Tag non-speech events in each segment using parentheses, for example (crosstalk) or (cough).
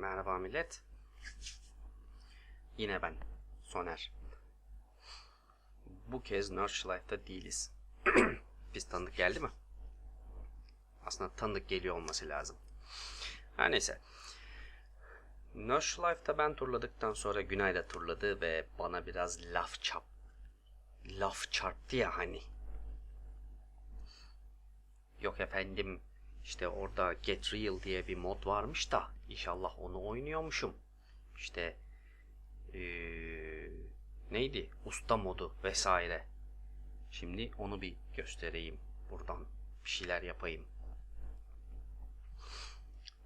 Merhaba millet. Yine ben, Soner. Bu kez Nurse değiliz. (clears throat) Biz tanıdık geldi mi? Aslında tanıdık geliyor olması lazım. Her neyse. Nurse Life'da ben turladıktan sonra Günay da turladı ve bana biraz laf çap laf çarptı ya hani. Yok efendim işte orada Get Real diye bir mod varmış da inşallah onu oynuyormuşum. İşte ee, neydi? Usta modu vesaire. Şimdi onu bir göstereyim. Buradan bir şeyler yapayım.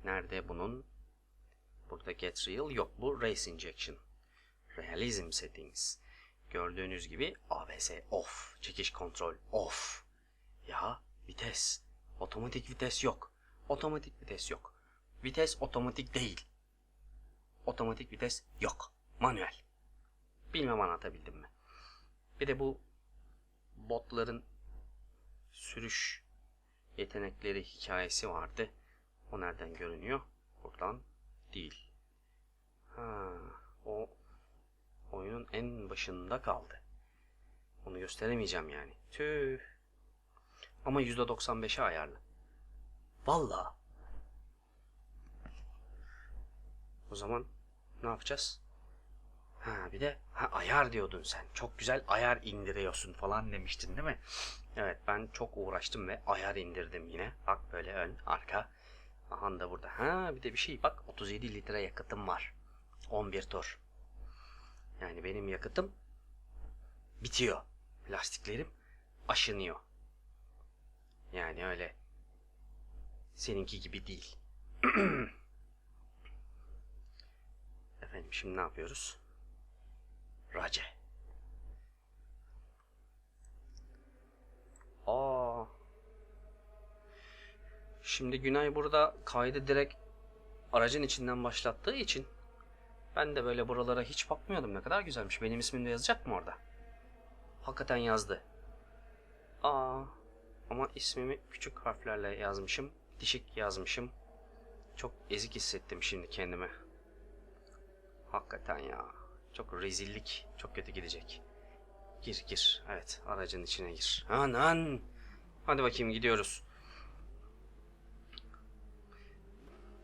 Nerede bunun? Burada Get Real yok. Bu Race Injection. Realism Settings. Gördüğünüz gibi ABS off. Çekiş kontrol off. Ya vites. Otomatik vites yok. Otomatik vites yok. Vites otomatik değil. Otomatik vites yok. Manuel. Bilmem anlatabildim mi? Bir de bu botların sürüş yetenekleri hikayesi vardı. O nereden görünüyor? Buradan değil. Ha, o oyunun en başında kaldı. Onu gösteremeyeceğim yani. Tüh. Ama %95'e ayarlı. Valla. O zaman ne yapacağız? Ha bir de ha, ayar diyordun sen. Çok güzel ayar indiriyorsun falan demiştin değil mi? Evet ben çok uğraştım ve ayar indirdim yine. Bak böyle ön, arka. Aha da burada. Ha bir de bir şey bak 37 litre yakıtım var. 11 tur. Yani benim yakıtım bitiyor. Lastiklerim aşınıyor. Yani öyle seninki gibi değil. (clears throat) Efendim şimdi ne yapıyoruz? Race. Aa. Şimdi Günay burada kaydı direkt aracın içinden başlattığı için ben de böyle buralara hiç bakmıyordum. Ne kadar güzelmiş. Benim ismim de yazacak mı orada? Hakikaten yazdı. Aa. Ama ismimi küçük harflerle yazmışım. Dişik yazmışım. Çok ezik hissettim şimdi kendimi. Hakikaten ya. Çok rezillik. Çok kötü gidecek. Gir gir. Evet aracın içine gir. Anan. Hadi bakayım gidiyoruz.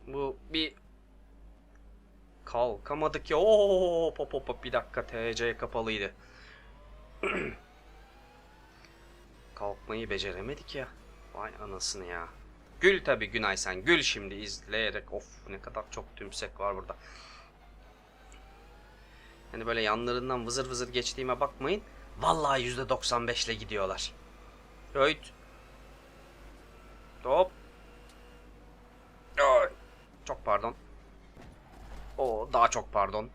Bu bir kalkamadık ya. Oo pop pop bir dakika TC kapalıydı. (clears throat) Kalkmayı beceremedik ya. Vay anasını ya. Gül tabi Günay sen. Gül şimdi izleyerek. Of ne kadar çok tümsek var burada. Hani böyle yanlarından vızır vızır geçtiğime bakmayın. Vallahi %95 ile gidiyorlar. Öğüt. Hop. Ay, Çok pardon. O daha çok pardon.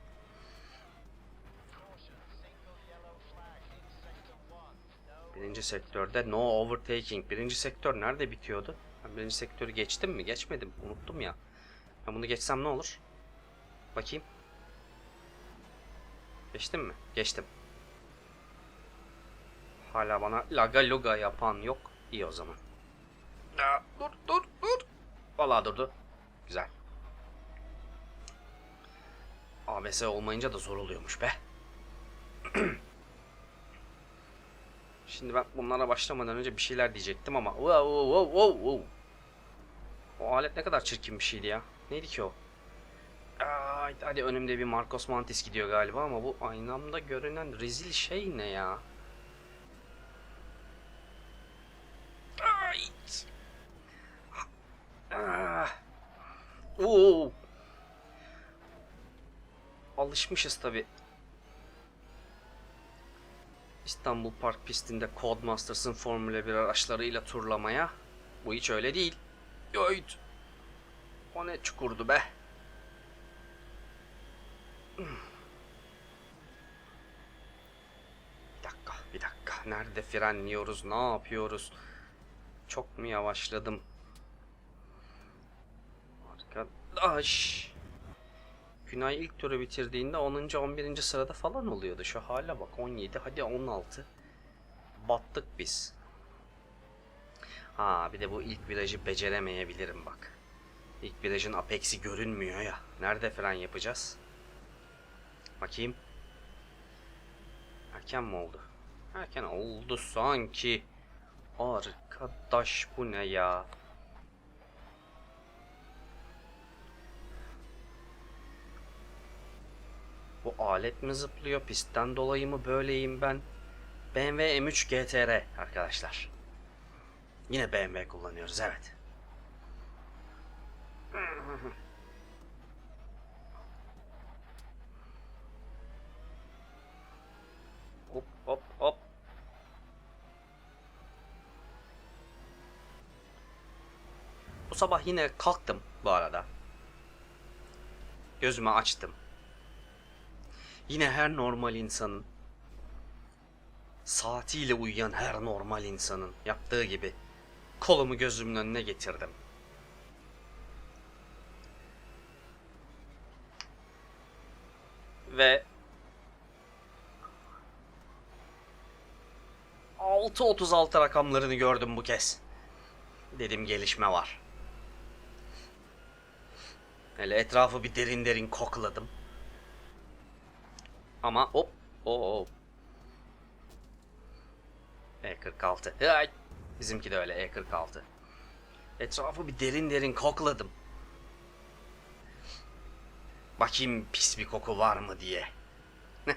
Birinci sektörde no overtaking. Birinci sektör nerede bitiyordu? Ben birinci sektörü geçtim mi? Geçmedim. Unuttum ya. Ben bunu geçsem ne olur? Bakayım. Geçtim mi? Geçtim. Hala bana laga luga yapan yok. İyi o zaman. Aa, dur dur dur. Vallahi durdu. Güzel. ABS olmayınca da zor oluyormuş be. (clears throat) Şimdi ben bunlara başlamadan önce bir şeyler diyecektim ama wow, wow, wow, wow. O alet ne kadar çirkin bir şeydi ya. Neydi ki o? Aa, hadi önümde bir Marcos Mantis gidiyor galiba ama bu aynamda görünen rezil şey ne ya? Ay. Ah. Oo. Alışmışız tabi. İstanbul Park pistinde Codemasters'ın Formula 1 araçlarıyla turlamaya. Bu hiç öyle değil. Yoyt. O ne çukurdu be. Bir dakika, bir dakika. Nerede frenliyoruz? Ne yapıyoruz? Çok mu yavaşladım? Arkadaş. Günay ilk turu bitirdiğinde 10. 11. sırada falan oluyordu. Şu hale bak 17 hadi 16. Battık biz. Ha bir de bu ilk virajı beceremeyebilirim bak. İlk virajın apex'i görünmüyor ya. Nerede fren yapacağız? Bakayım. Erken mi oldu? Erken oldu sanki. Arkadaş bu ne ya? Bu alet mi zıplıyor? Pistten dolayı mı böyleyim ben? BMW M3 GTR arkadaşlar. Yine BMW kullanıyoruz evet. (laughs) Hop hop hop. Bu sabah yine kalktım bu arada. Gözümü açtım. Yine her normal insanın saatiyle uyuyan her normal insanın yaptığı gibi kolumu gözümün önüne getirdim. Ve 6.36 rakamlarını gördüm bu kez. Dedim gelişme var. Hele etrafı bir derin derin kokladım. Ama hop hop. E46. Ay. Bizimki de öyle E46. Etrafı bir derin derin kokladım. Bakayım pis bir koku var mı diye. (laughs)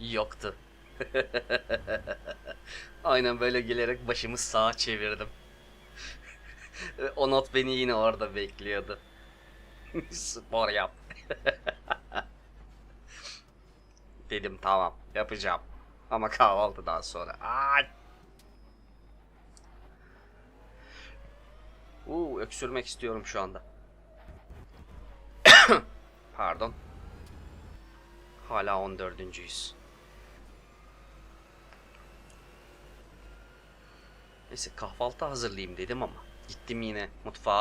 Yoktu. (laughs) Aynen böyle gelerek başımı sağa çevirdim. (laughs) o not beni yine orada bekliyordu. Spor yap. (laughs) Dedim tamam yapacağım. Ama kahvaltıdan sonra. Ay. Uuu öksürmek istiyorum şu anda. (coughs) Pardon. Hala 14.yüz. Neyse kahvaltı hazırlayayım dedim ama gittim yine mutfağa.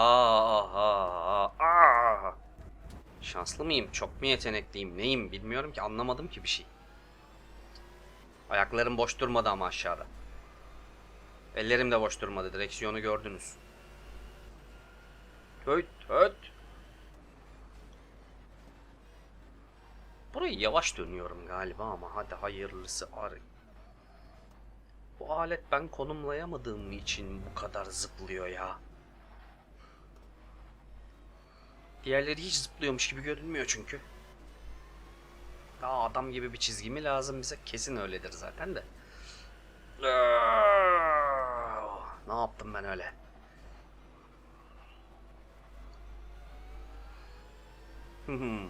Aa! Şanslı mıyım? Çok mu yetenekliyim? Neyim? Bilmiyorum ki. Anlamadım ki bir şey. Ayaklarım boş durmadı ama aşağıda. Ellerim de boş durmadı. Direksiyonu gördünüz. Höt höt. Burayı yavaş dönüyorum galiba ama hadi hayırlısı arı. Bu alet ben konumlayamadığım için bu kadar zıplıyor ya. Diğerleri hiç zıplıyormuş gibi görünmüyor çünkü. Daha adam gibi bir çizgi mi lazım bize? Kesin öyledir zaten de. Ne yaptım ben öyle? (laughs)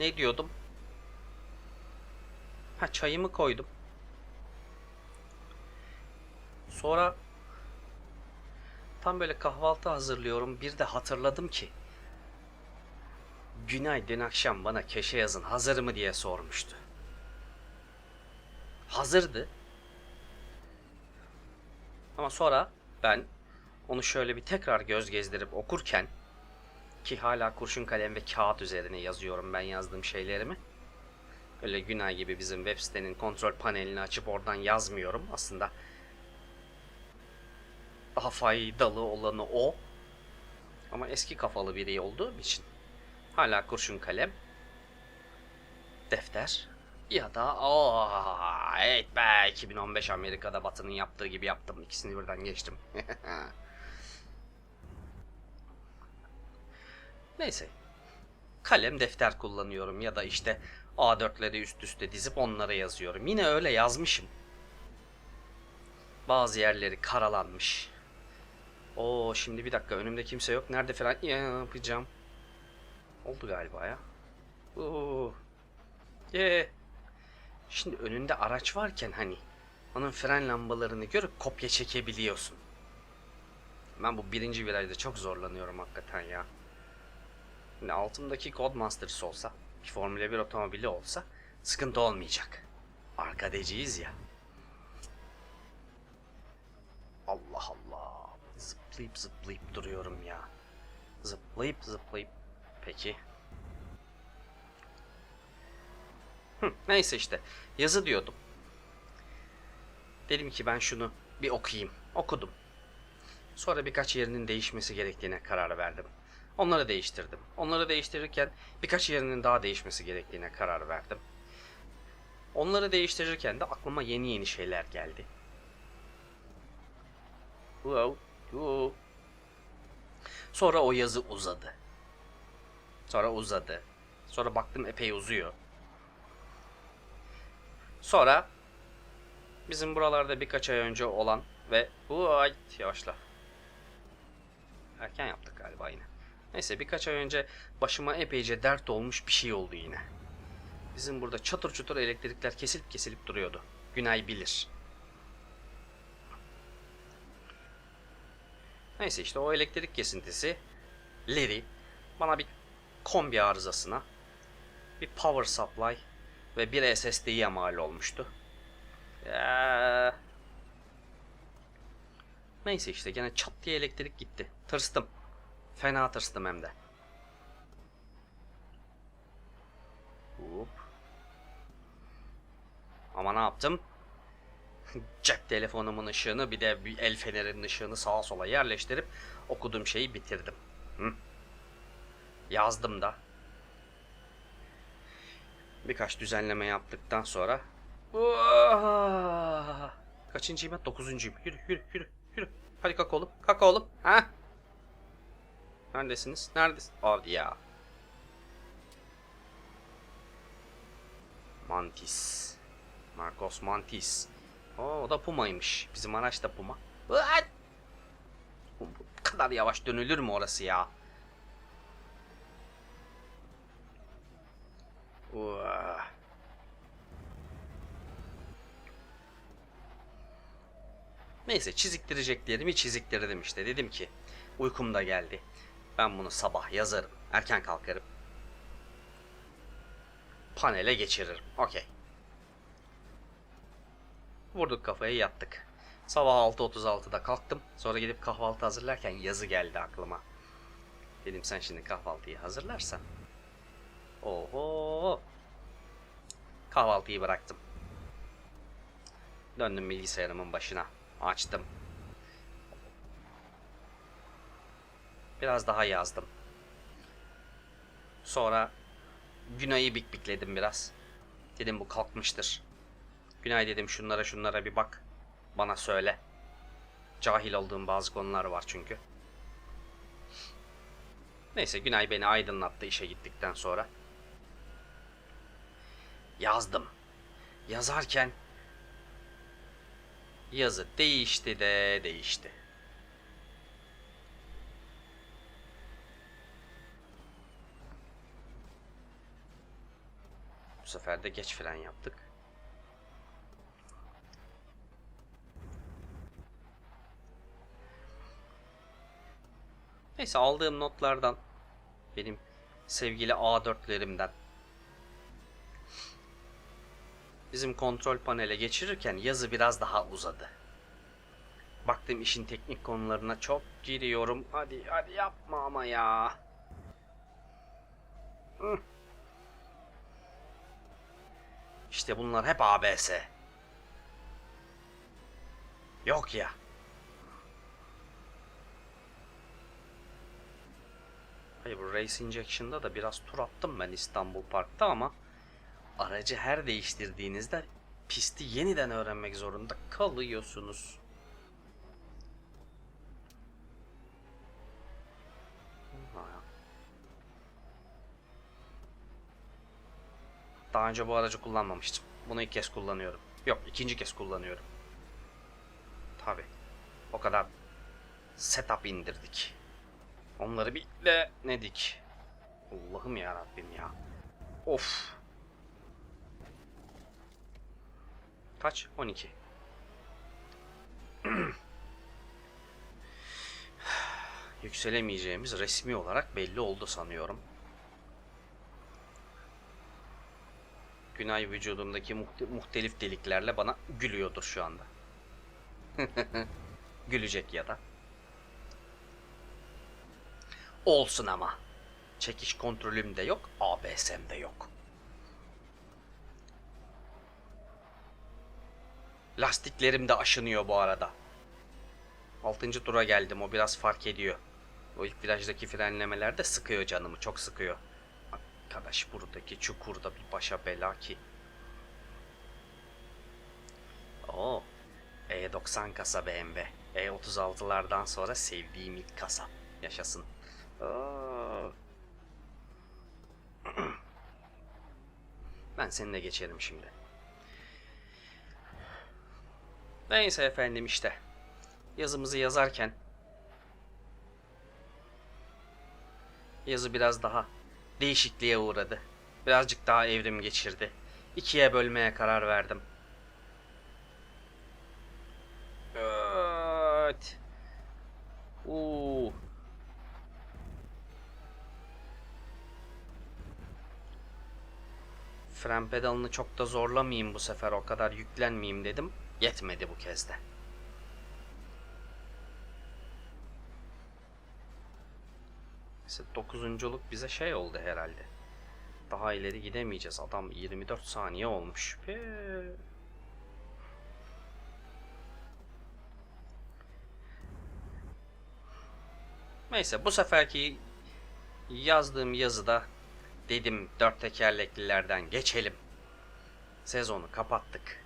ne diyordum? Ha çayımı koydum. Sonra tam böyle kahvaltı hazırlıyorum. Bir de hatırladım ki Günay dün akşam bana köşe yazın hazır mı diye sormuştu. Hazırdı. Ama sonra ben onu şöyle bir tekrar göz gezdirip okurken ki hala kurşun kalem ve kağıt üzerine yazıyorum ben yazdığım şeylerimi. Öyle Günay gibi bizim web sitenin kontrol panelini açıp oradan yazmıyorum. Aslında daha faydalı olanı o. Ama eski kafalı biri olduğum için hala kurşun kalem, defter ya da aa evet be 2015 Amerika'da Batı'nın yaptığı gibi yaptım. İkisini birden geçtim. (laughs) Neyse. Kalem defter kullanıyorum ya da işte A4'leri üst üste dizip onlara yazıyorum. Yine öyle yazmışım. Bazı yerleri karalanmış. Oo şimdi bir dakika önümde kimse yok. Nerede falan yapacağım. Oldu galiba ya. Oo. Ye. Şimdi önünde araç varken hani onun fren lambalarını görüp kopya çekebiliyorsun. Ben bu birinci virajda çok zorlanıyorum hakikaten ya. Şimdi altımdaki Codemasters olsa, bir Formula 1 otomobili olsa sıkıntı olmayacak. Arkadeciyiz ya. Allah Allah. Zıplayıp zıplayıp duruyorum ya. Zıplayıp zıplayıp. Peki. Hı, neyse işte. Yazı diyordum. Dedim ki ben şunu bir okuyayım. Okudum. Sonra birkaç yerinin değişmesi gerektiğine karar verdim. Onları değiştirdim. Onları değiştirirken birkaç yerinin daha değişmesi gerektiğine karar verdim. Onları değiştirirken de aklıma yeni yeni şeyler geldi. Wow, wow. Sonra o yazı uzadı. Sonra uzadı. Sonra baktım epey uzuyor. Sonra bizim buralarda birkaç ay önce olan ve bu ay yavaşla. Erken yaptık galiba yine. Neyse birkaç ay önce başıma epeyce dert olmuş bir şey oldu yine. Bizim burada çatır çutur elektrikler kesilip kesilip duruyordu. Günay bilir. Neyse işte o elektrik kesintisi Leri bana bir kombi arızasına bir power supply ve bir SSD'ye mal olmuştu. Ya. Neyse işte gene çat diye elektrik gitti. Tırstım. Fena tırstım hem de. Hop. Ama ne yaptım? Cep telefonumun ışığını bir de bir el fenerinin ışığını sağa sola yerleştirip okuduğum şeyi bitirdim. Hı? Yazdım da. Birkaç düzenleme yaptıktan sonra Uah! Kaçıncıyım ben? Dokuzuncuyum. Yürü yürü yürü yürü. Hadi kalk oğlum. Kalk oğlum. Ha? Neredesiniz? Neredesin? Hadi ya. Mantis. Marcos Mantis. Oo, o da Puma'ymış. Bizim araç da Puma. Bu kadar yavaş dönülür mü orası ya? Uah. Neyse çiziktireceklerimi çiziktirdim işte. Dedim ki uykum da geldi. Ben bunu sabah yazarım. Erken kalkarım. Panele geçiririm. Okey. Vurduk kafaya yattık. Sabah 6.36'da kalktım. Sonra gidip kahvaltı hazırlarken yazı geldi aklıma. Dedim sen şimdi kahvaltıyı hazırlarsan. Oho. Kahvaltıyı bıraktım. Döndüm bilgisayarımın başına. Açtım. Biraz daha yazdım. Sonra Günay'ı bikbikledim biraz. Dedim bu kalkmıştır. Günay dedim şunlara şunlara bir bak. Bana söyle. Cahil olduğum bazı konular var çünkü. Neyse Günay beni aydınlattı işe gittikten sonra. Yazdım. Yazarken yazı değişti de değişti. Bu sefer de geç fren yaptık. Neyse aldığım notlardan benim sevgili A4'lerimden bizim kontrol panele geçirirken yazı biraz daha uzadı. Baktım işin teknik konularına çok giriyorum. Hadi hadi yapma ama ya. İşte bunlar hep ABS. Yok ya. Hayır bu Race Injection'da da biraz tur attım ben İstanbul Park'ta ama aracı her değiştirdiğinizde pisti yeniden öğrenmek zorunda kalıyorsunuz. Daha önce bu aracı kullanmamıştım. Bunu ilk kez kullanıyorum. Yok ikinci kez kullanıyorum. Tabi. O kadar setup indirdik. Onları bir de nedik. Allah'ım ya Rabbim ya. Of. Kaç? 12. (clears throat) Yükselemeyeceğimiz resmi olarak belli oldu sanıyorum. Günay vücudumdaki muhte- muhtelif deliklerle bana gülüyordur şu anda. (laughs) Gülecek ya da. Olsun ama. Çekiş kontrolüm de yok, ABS'm de yok. Lastiklerim de aşınıyor bu arada. 6. tura geldim o biraz fark ediyor. O ilk virajdaki frenlemeler de sıkıyor canımı. Çok sıkıyor. Arkadaş buradaki çukurda bir başa bela ki. Oo. E90 kasa BMW. E36'lardan sonra sevdiğim ilk kasa. Yaşasın. Ben seninle geçerim şimdi. Neyse efendim işte. Yazımızı yazarken yazı biraz daha değişikliğe uğradı. Birazcık daha evrim geçirdi. İkiye bölmeye karar verdim. Evet. Uuu. Fren pedalını çok da zorlamayayım bu sefer o kadar yüklenmeyeyim dedim. Yetmedi bu kez de. İşte dokuzunculuk bize şey oldu herhalde. Daha ileri gidemeyeceğiz. Adam 24 saniye olmuş. Pee. Neyse bu seferki yazdığım yazıda dedim dört tekerleklilerden geçelim. Sezonu kapattık.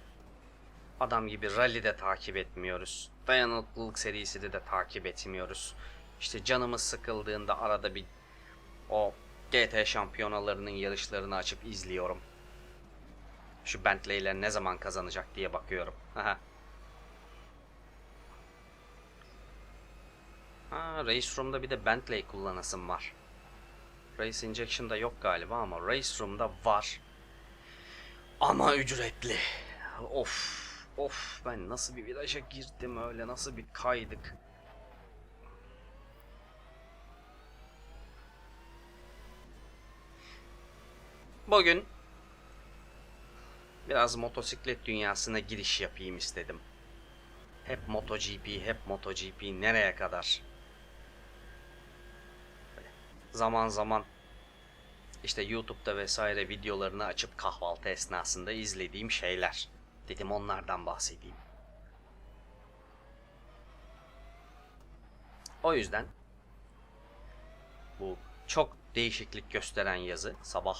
Adam gibi rally de takip etmiyoruz. Dayanıklılık serisini de takip etmiyoruz. İşte canımız sıkıldığında arada bir o GT şampiyonalarının yarışlarını açıp izliyorum. Şu Bentley'ler ne zaman kazanacak diye bakıyorum. (laughs) Aha. Ha, Race Room'da bir de Bentley kullanasım var. Race Injection'da yok galiba ama Race Room'da var. Ama ücretli. Of. Of ben nasıl bir viraja girdim öyle nasıl bir kaydık. Bugün biraz motosiklet dünyasına giriş yapayım istedim. Hep MotoGP, hep MotoGP nereye kadar? Zaman zaman işte YouTube'da vesaire videolarını açıp kahvaltı esnasında izlediğim şeyler. Dedim onlardan bahsedeyim. O yüzden bu çok değişiklik gösteren yazı sabah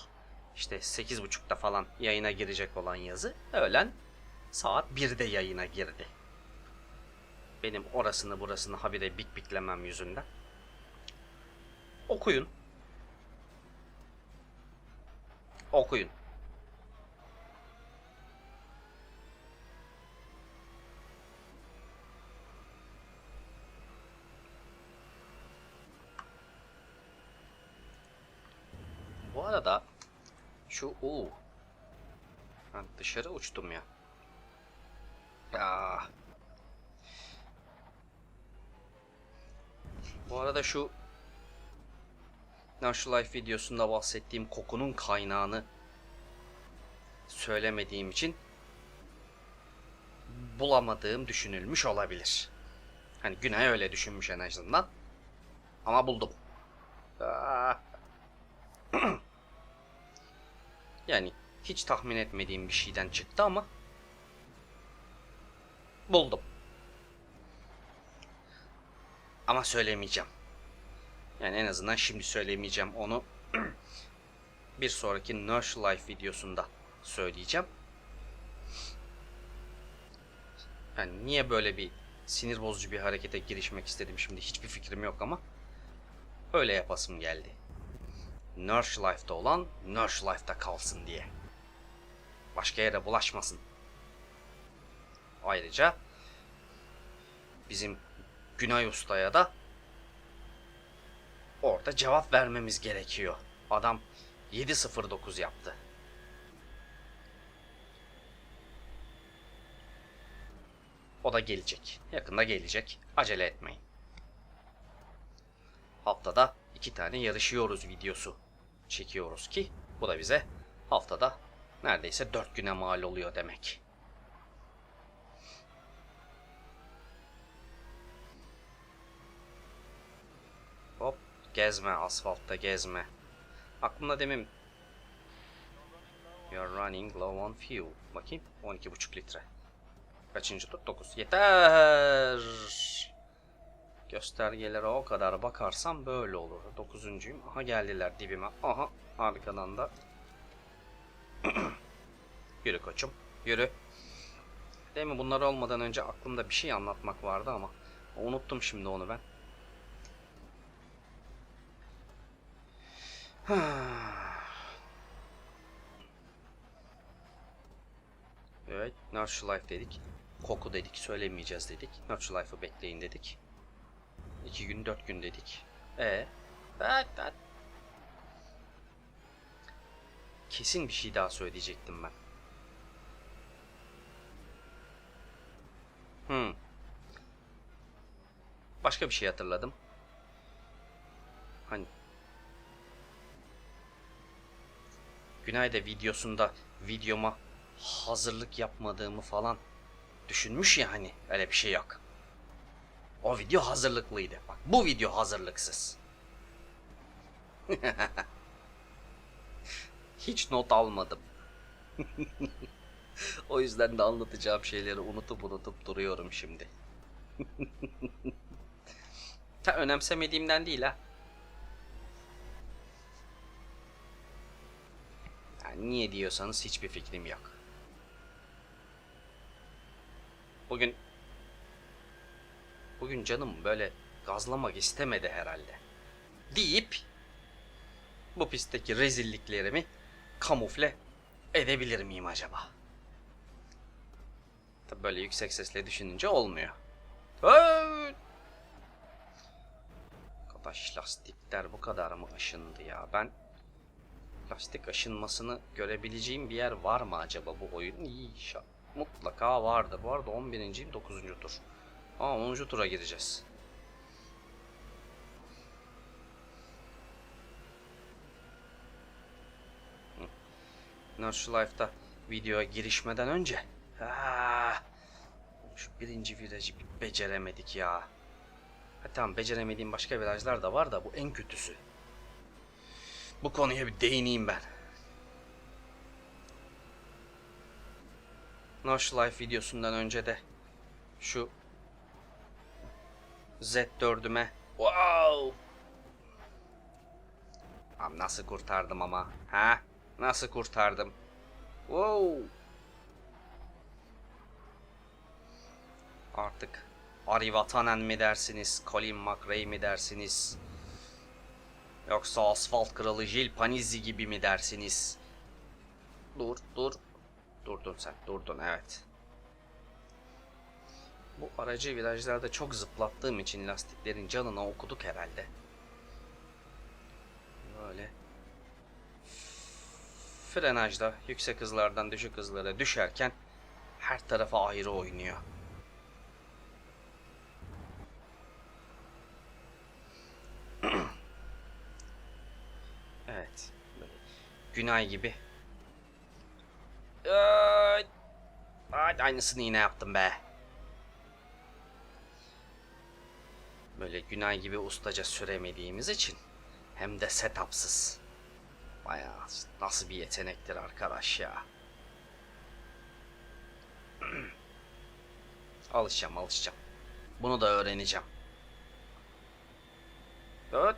işte 8.30'da falan yayına girecek olan yazı öğlen saat 1'de yayına girdi. Benim orasını burasını habire bik biklemem yüzünden. Okuyun. Okuyun. Bu arada şu u dışarı uçtum ya. Ya. Bu arada şu National Life videosunda bahsettiğim kokunun kaynağını söylemediğim için bulamadığım düşünülmüş olabilir. Hani Güney öyle düşünmüş en azından. Ama buldum. Ah. (clears throat) yani hiç tahmin etmediğim bir şeyden çıktı ama buldum. Ama söylemeyeceğim. Yani en azından şimdi söylemeyeceğim onu. (clears throat) bir sonraki Nurse Life videosunda söyleyeceğim. Yani niye böyle bir sinir bozucu bir harekete girişmek istedim şimdi hiçbir fikrim yok ama öyle yapasım geldi. Nurse Life'da olan Nurse Life'da kalsın diye. Başka yere bulaşmasın. Ayrıca bizim Günay Usta'ya da orada cevap vermemiz gerekiyor. Adam 7.09 yaptı. O da gelecek. Yakında gelecek. Acele etmeyin. Haftada iki tane yarışıyoruz videosu çekiyoruz ki bu da bize haftada neredeyse dört güne mal oluyor demek. Hop gezme asfaltta gezme. Aklımda demin You're running low on fuel. Bakayım 12,5 litre. Kaçıncı tur? 9. Yeter. göstergelere o kadar bakarsam böyle olur. Dokuzuncuyum. Aha geldiler dibime. Aha arkadan da. (clears throat) yürü koçum. Yürü. Değil mi? Bunlar olmadan önce aklımda bir şey anlatmak vardı ama unuttum şimdi onu ben. Evet, Nurture Life dedik. Koku dedik, söylemeyeceğiz dedik. Nurture Life'ı bekleyin dedik. İki gün, dört gün dedik. E, evet, evet. Kesin bir şey daha söyleyecektim ben. Hmm. Başka bir şey hatırladım. Hani Günay'da videosunda videoma hazırlık yapmadığımı falan düşünmüş ya hani öyle bir şey yok. O video hazırlıklıydı. Bak bu video hazırlıksız. (laughs) Hiç not almadım. (laughs) o yüzden de anlatacağım şeyleri unutup unutup duruyorum şimdi. (laughs) ha, önemsemediğimden değil ha. Yani niye diyorsanız hiçbir fikrim yok. Bugün bugün canım böyle gazlamak istemedi herhalde. Deyip bu pistteki rezilliklerimi kamufle edebilir miyim acaba? Tabi böyle yüksek sesle düşününce olmuyor. Hey! Lastikler bu kadar mı aşındı ya? Ben lastik aşınmasını görebileceğim bir yer var mı acaba bu oyun? Şa- Mutlaka vardır. Bu arada 11. 9. tur. Aa 10. tura gireceğiz. Nurture Life'da videoya girişmeden önce Aa, şu birinci virajı beceremedik ya. Ha, tamam beceremediğim başka virajlar da var da bu en kötüsü. Bu konuya bir değineyim ben. Nosh Life videosundan önce de şu Z4'üme wow! Abi nasıl kurtardım ama ha? Nasıl kurtardım? Wow! Artık Ari Vatanen mi dersiniz Colin McRae mi dersiniz Yoksa asfalt kralı Jill Panizzi gibi mi dersiniz? Dur, dur. Durdun sen, durdun evet. Bu aracı virajlarda çok zıplattığım için lastiklerin canına okuduk herhalde. Böyle. Frenajda yüksek hızlardan düşük hızlara düşerken her tarafa ayrı oynuyor. Evet. Böyle Günay gibi. Ay, ay, aynısını yine yaptım be. Böyle Günay gibi ustaca süremediğimiz için hem de setupsız. Bayağı nasıl bir yetenektir arkadaş ya. (clears throat) alışacağım alışacağım. Bunu da öğreneceğim. Evet.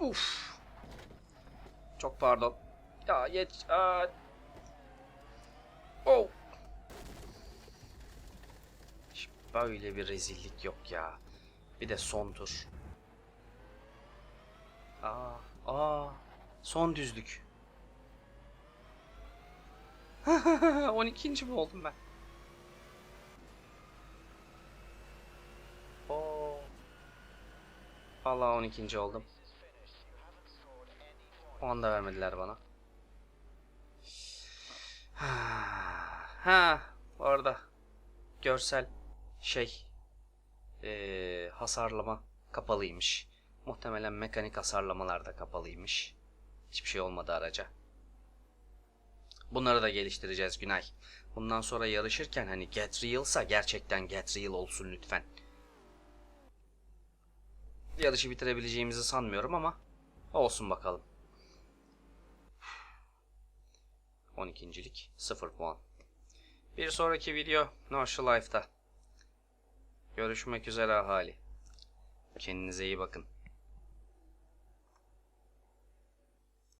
Uf. Çok pardon. Ya yet... Aa. Oh. Hiç Böyle bir rezillik yok ya. Bir de son tur. Aa, aa. Son düzlük. (laughs) 12. mi oldum ben? Oo. Vallahi 12. oldum. Puan da vermediler bana. Ha, bu arada görsel şey ee, hasarlama kapalıymış. Muhtemelen mekanik hasarlamalar da kapalıymış. Hiçbir şey olmadı araca. Bunları da geliştireceğiz Günay. Bundan sonra yarışırken hani Get Real'sa gerçekten Get Real olsun lütfen. Yarışı bitirebileceğimizi sanmıyorum ama olsun bakalım. 12.lik 0 puan. Bir sonraki video Nurture Life'da Görüşmek üzere ahali. Kendinize iyi bakın.